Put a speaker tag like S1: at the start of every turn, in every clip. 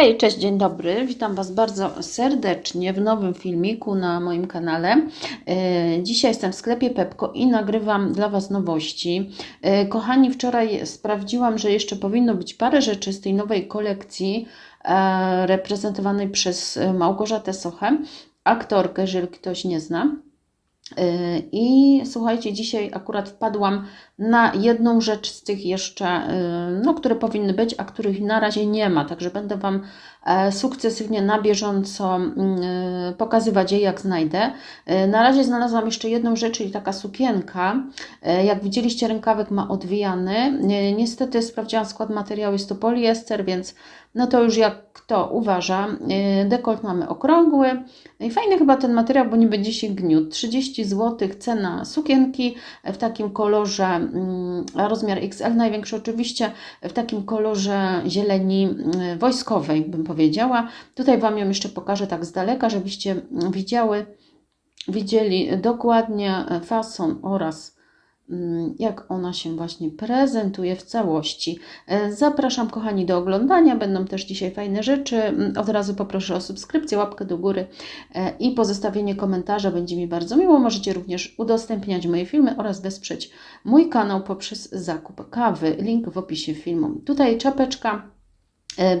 S1: Hej, cześć, dzień dobry. Witam Was bardzo serdecznie w nowym filmiku na moim kanale. E, Dzisiaj jestem w sklepie Pepko i nagrywam dla Was nowości. E, Kochani, wczoraj sprawdziłam, że jeszcze powinno być parę rzeczy z tej nowej kolekcji e, reprezentowanej przez Małgorzatę Sochę, aktorkę, jeżeli ktoś nie zna. Yy, I słuchajcie, dzisiaj akurat wpadłam na jedną rzecz z tych jeszcze, yy, no, które powinny być, a których na razie nie ma. Także będę Wam sukcesywnie na bieżąco yy, pokazywać je, jak znajdę. Yy, Na razie znalazłam jeszcze jedną rzecz, czyli taka sukienka. Jak widzieliście, rękawek ma odwijany. Niestety sprawdziłam skład materiału, jest to poliester, więc no to już jak kto uważa. Dekolt mamy okrągły. No I fajny chyba ten materiał, bo będzie się gniótł. 30 zł cena sukienki w takim kolorze, mm, rozmiar XL największy oczywiście, w takim kolorze zieleni mm, wojskowej, bym powiedziała. Tutaj Wam ją jeszcze pokażę tak z daleka, żebyście mm, widziały, widzieli dokładnie fason oraz mm, jak ona się właśnie prezentuje w całości. E, Zapraszam kochani do oglądania, będą też dzisiaj fajne rzeczy. Mm, Od razu poproszę o subskrypcję, łapkę do góry e, i pozostawienie komentarza, będzie mi bardzo miło. Możecie również udostępniać moje filmy oraz wesprzeć mój kanał poprzez zakup kawy. Link w opisie filmu. Tutaj czapeczka e,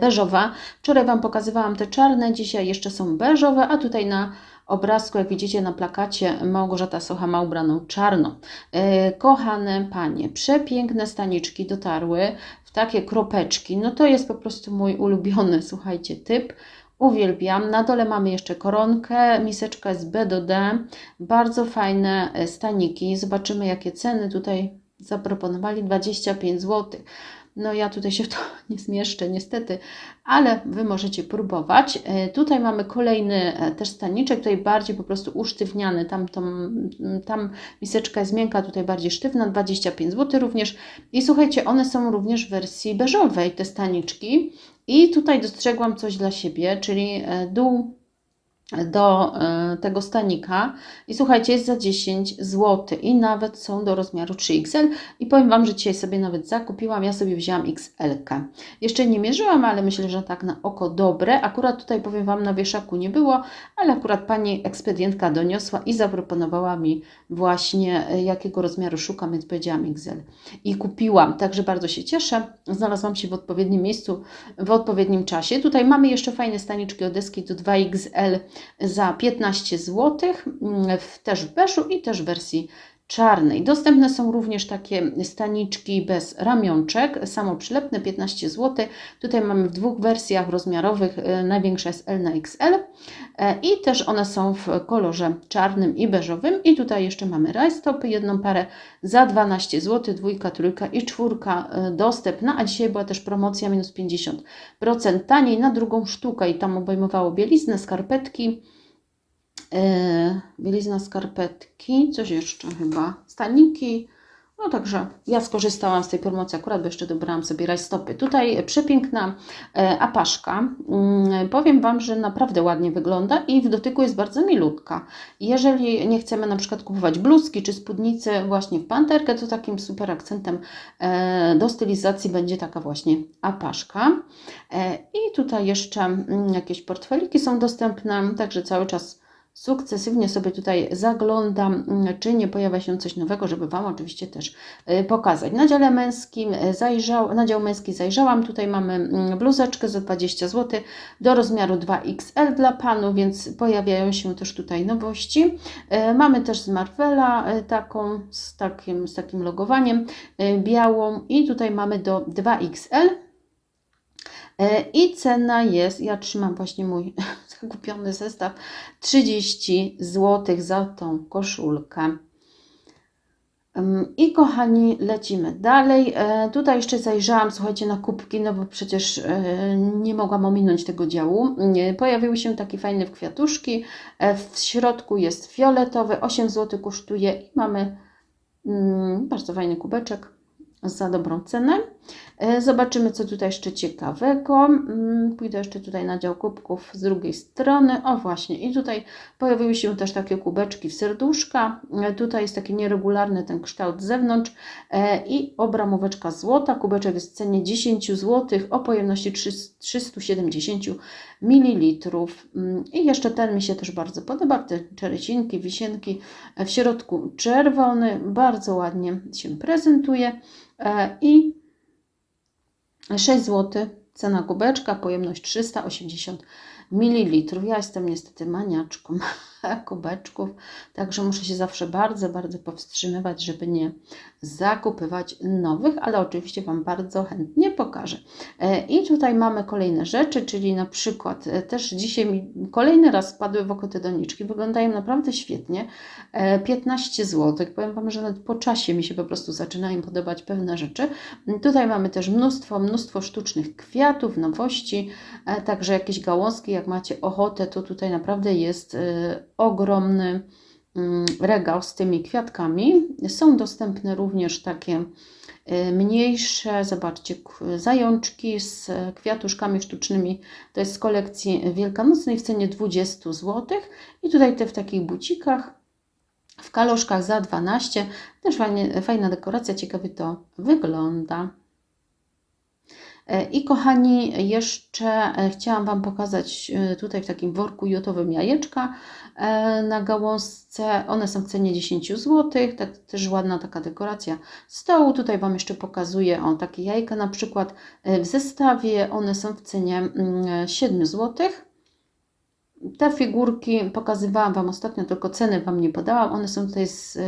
S1: beżowa. Wczoraj Wam pokazywałam te czarne, dzisiaj jeszcze są beżowe, a tutaj na obrazku, jak widzicie na plakacie, Małgorzata Socha ma ubraną czarno. E, Kochane panie, przepiękne staniczki dotarły w takie kropeczki. No to jest po prostu mój ulubiony, słuchajcie, typ. Uwielbiam. Na dole mamy jeszcze koronkę, miseczka jest B do D. Bardzo fajne e, staniki. Zobaczymy, jakie ceny tutaj zaproponowali. 25 zł. No ja tutaj się w to nie zmieszczę niestety, ale Wy możecie próbować. E, Tutaj mamy kolejny e, też staniczek, tutaj bardziej po prostu usztywniany, tam, tam, tam miseczka jest miękka, tutaj bardziej sztywna, 25 zł również. I słuchajcie, one są również w wersji beżowej, te staniczki. I tutaj dostrzegłam coś dla siebie, czyli e, dół do e, tego stanika i słuchajcie, jest za 10 zł i nawet są do rozmiaru 3XL i powiem Wam, że dzisiaj sobie nawet zakupiłam, ja sobie wzięłam XL. -kę. Jeszcze nie mierzyłam, ale myślę, że tak na oko dobre. Akurat tutaj powiem Wam, na wieszaku nie było, ale akurat Pani ekspedientka doniosła i zaproponowała mi właśnie e, jakiego rozmiaru szukam, więc powiedziałam XL i kupiłam, także bardzo się cieszę. Znalazłam się w odpowiednim miejscu, w odpowiednim czasie. Tutaj mamy jeszcze fajne staniczki od deski do 2XL za 15 zł, w, też w beżu i też w wersji czarnej. Dostępne są również takie staniczki bez ramionczek, samoprzylepne 15 zł. Tutaj mamy w dwóch wersjach rozmiarowych, e, największa jest L na XL e, i też one są w kolorze czarnym i beżowym. I tutaj jeszcze mamy rajstopy, jedną parę za 12 zł, dwójka, trójka i czwórka e, dostępna, a dzisiaj była też promocja minus 50% taniej na drugą sztukę i tam obejmowało bieliznę, skarpetki, bielizna skarpetki, coś jeszcze chyba, staniki. No także ja skorzystałam z tej promocji akurat, bo jeszcze dobrałam sobie rajstopy. Tutaj przepiękna e, apaszka. Mm, powiem Wam, że naprawdę ładnie wygląda i w dotyku jest bardzo milutka. Jeżeli nie chcemy na przykład kupować bluzki czy spódnicy właśnie w panterkę, to takim super akcentem e, do stylizacji będzie taka właśnie apaszka. E, I tutaj jeszcze mm, jakieś portfeliki są dostępne, także cały czas sukcesywnie sobie tutaj zaglądam, mm, czy nie pojawia się coś nowego, żeby Wam oczywiście też y, pokazać. Na dziale męskim y, zajrzał, na dział męski zajrzałam, tutaj mamy mm, bluzeczkę za 20 zł do rozmiaru 2XL dla Panu, więc pojawiają się też tutaj nowości. Y, Mamy też z Marvela taką, z takim, z takim logowaniem białą i tutaj mamy do 2XL. E, I cena jest, ja trzymam właśnie mój zakupiony zestaw, 30 zł za tą koszulkę. I kochani, lecimy dalej. E, tutaj jeszcze zajrzałam, słuchajcie, na kubki, no bo przecież e, nie mogłam ominąć tego działu. Nie, Pojawiły się takie fajne kwiatuszki. E, w środku jest fioletowy, 8 zł kosztuje i mamy mm, bardzo fajny kubeczek za dobrą cenę. E, Zobaczymy, co tutaj jeszcze ciekawego. Mm, Pójdę jeszcze tutaj na dział kubków z drugiej strony. O właśnie, i tutaj pojawiły się też takie kubeczki w serduszka. E, Tutaj jest taki nieregularny ten kształt z zewnątrz e, i obramóweczka złota. Kubeczek jest w cenie 10 zł o pojemności 300 370 ml. Mm, I jeszcze ten mi się też bardzo podoba. Te czerecinki, wisienki w środku czerwony. Bardzo ładnie się prezentuje. I 6 zł cena kubeczka, pojemność 380 ml. Ja jestem niestety maniaczką kubeczków, także muszę się zawsze bardzo, bardzo powstrzymywać, żeby nie zakupywać nowych, ale oczywiście Wam bardzo chętnie pokażę. E, I tutaj mamy kolejne rzeczy, czyli na przykład e, też dzisiaj mi kolejny raz spadły w oko te doniczki. Wyglądają naprawdę świetnie. E, 15 zł. Powiem Wam, że nawet po czasie mi się po prostu zaczynają podobać pewne rzeczy. Tutaj mamy też mnóstwo, mnóstwo sztucznych kwiatów, nowości, e, także jakieś gałązki, jak macie ochotę, to tutaj naprawdę jest e, ogromny mm, regał z tymi kwiatkami. Są dostępne również takie e, mniejsze, zobaczcie, zajączki z kwiatuszkami sztucznymi. To jest z kolekcji wielkanocnej w cenie 20 zł. I tutaj te w takich bucikach, w kaloszkach za 12. Też fajnie, fajna dekoracja, ciekawie to wygląda. E, I kochani, jeszcze e, chciałam Wam pokazać e, tutaj w takim worku jotowym jajeczka na gałązce. One są w cenie 10 zł. Tak, też ładna taka dekoracja stołu. Tutaj Wam jeszcze pokazuję o takie jajka na przykład w zestawie. One są w cenie mm, 7 zł. Te figurki pokazywałam Wam ostatnio, tylko ceny Wam nie podałam. One są tutaj z,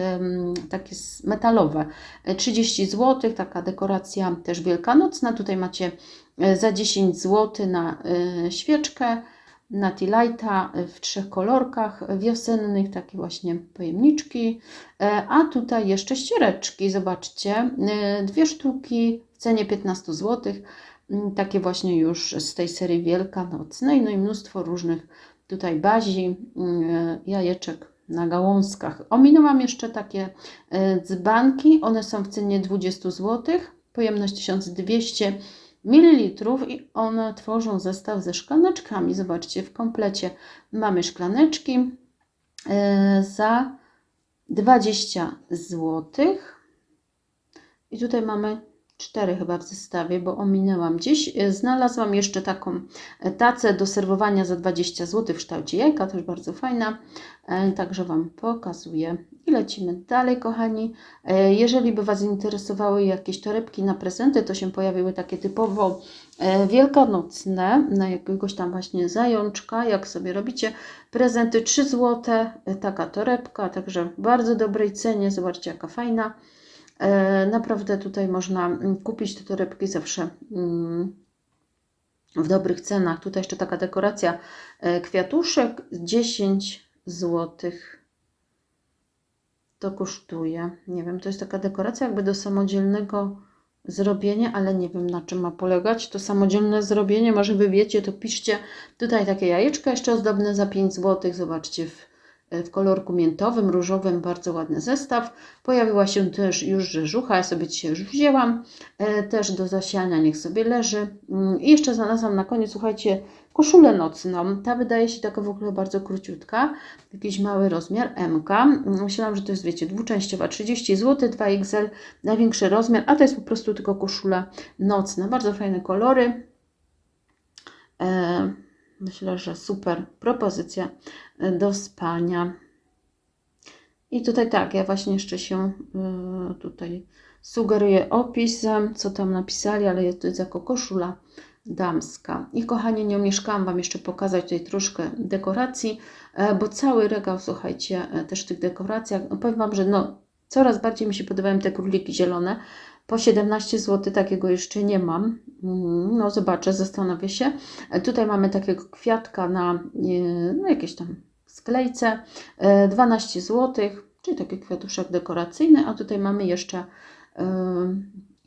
S1: takie metalowe. E, 30 zł, taka dekoracja też wielkanocna. Tutaj macie e, za 10 zł na e, świeczkę, na T-Lighta w trzech kolorkach wiosennych, takie właśnie pojemniczki. E, A tutaj jeszcze ściereczki, zobaczcie, e, dwie sztuki w cenie 15 zł. Mm, Takie właśnie już z tej serii wielkanocnej, no i mnóstwo różnych tutaj bazi, mm, jajeczek na gałązkach. Ominęłam jeszcze takie e, dzbanki, one są w cenie 20 zł, pojemność 1200 ml i one tworzą zestaw ze szklaneczkami. Zobaczcie, w komplecie mamy szklaneczki e, za 20 zł. I tutaj mamy cztery chyba w zestawie, bo ominęłam gdzieś. E, Znalazłam jeszcze taką e, tacę do serwowania za 20 zł w kształcie jajka, też bardzo fajna. E, Także Wam pokazuję. I lecimy dalej, kochani. Jeżeli by Was interesowały jakieś torebki na prezenty, to się pojawiły takie typowo wielkanocne, na jakiegoś tam właśnie zajączka, jak sobie robicie prezenty 3 zł, taka torebka, także w bardzo dobrej cenie, zobaczcie jaka fajna. E, Naprawdę tutaj można mm, kupić te torebki zawsze mm, w dobrych cenach. Tutaj jeszcze taka dekoracja e, kwiatuszek 10 zł. To kosztuje. Nie wiem, to jest taka dekoracja jakby do samodzielnego zrobienia, ale nie wiem na czym ma polegać. To samodzielne zrobienie, może wy wiecie, to piszcie. Tutaj takie jajeczka jeszcze ozdobne za 5 zł. Zobaczcie w, w kolorku miętowym, różowym, bardzo ładny zestaw. Pojawiła się też już rzeżucha, ja sobie dzisiaj już wzięłam. E, też do zasiania niech sobie leży. Mm, I jeszcze znalazłam na koniec, słuchajcie, koszulę nocną. Ta wydaje się taka w ogóle bardzo króciutka. Jakiś mały rozmiar MK. Myślałam, że to jest, wiecie, dwuczęściowa, 30 zł, 2XL, największy rozmiar, a to jest po prostu tylko koszula nocna. Bardzo fajne kolory. E, myślę, że super propozycja e, do spania. I tutaj tak, ja właśnie jeszcze się y, tutaj sugeruję opisem, co tam napisali, ale jest to jest jako koszula damska. I kochani, nie omieszkałam Wam jeszcze pokazać tutaj troszkę dekoracji, e, bo cały regał, słuchajcie, e, też w tych dekoracjach, no powiem Wam, że no, coraz bardziej mi się podobają te króliki zielone. Po 17 zł takiego jeszcze nie mam. Mm, No zobaczę, zastanowię się. E, Tutaj mamy takiego kwiatka na e, no, jakieś tam sklejce. E, 12 zł, czyli taki kwiatuszek dekoracyjny, a tutaj mamy jeszcze e,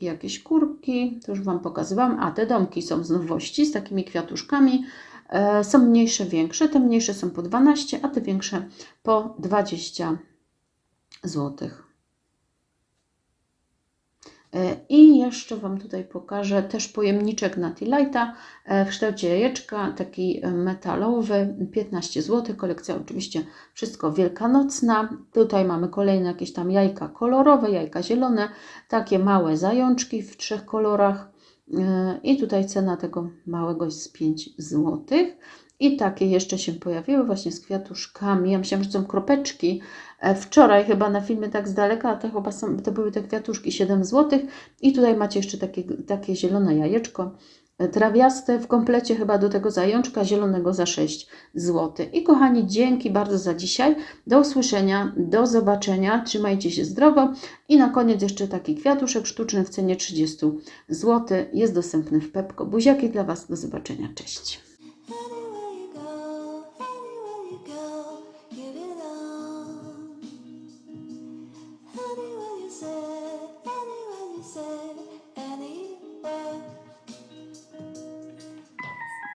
S1: jakieś kurki, to już Wam pokazywałam, a te domki są z nowości, z takimi kwiatuszkami, e, są mniejsze, większe, te mniejsze są po 12, a te większe po 20 zł. E, I jeszcze Wam tutaj pokażę też pojemniczek na Lighta e, w kształcie jajeczka, taki e, metalowy, 15 zł. Kolekcja oczywiście wszystko wielkanocna. Tutaj mamy kolejne jakieś tam jajka kolorowe, jajka zielone, takie małe zajączki w trzech kolorach. I tutaj cena tego małego jest 5 zł. I takie jeszcze się pojawiły właśnie z kwiatuszkami. Ja myślałam, że są kropeczki. E, Wczoraj chyba na filmie tak z daleka, a to chyba są, to były te kwiatuszki 7 zł. I tutaj macie jeszcze takie, takie zielone jajeczko e, trawiaste w komplecie chyba do tego zajączka zielonego za 6 zł. I kochani, dzięki bardzo za dzisiaj. Do usłyszenia, do zobaczenia. Trzymajcie się zdrowo. I na koniec jeszcze taki kwiatuszek sztuczny w cenie 30 zł. Jest dostępny w Pepko. Buziaki dla Was. Do zobaczenia. Cześć.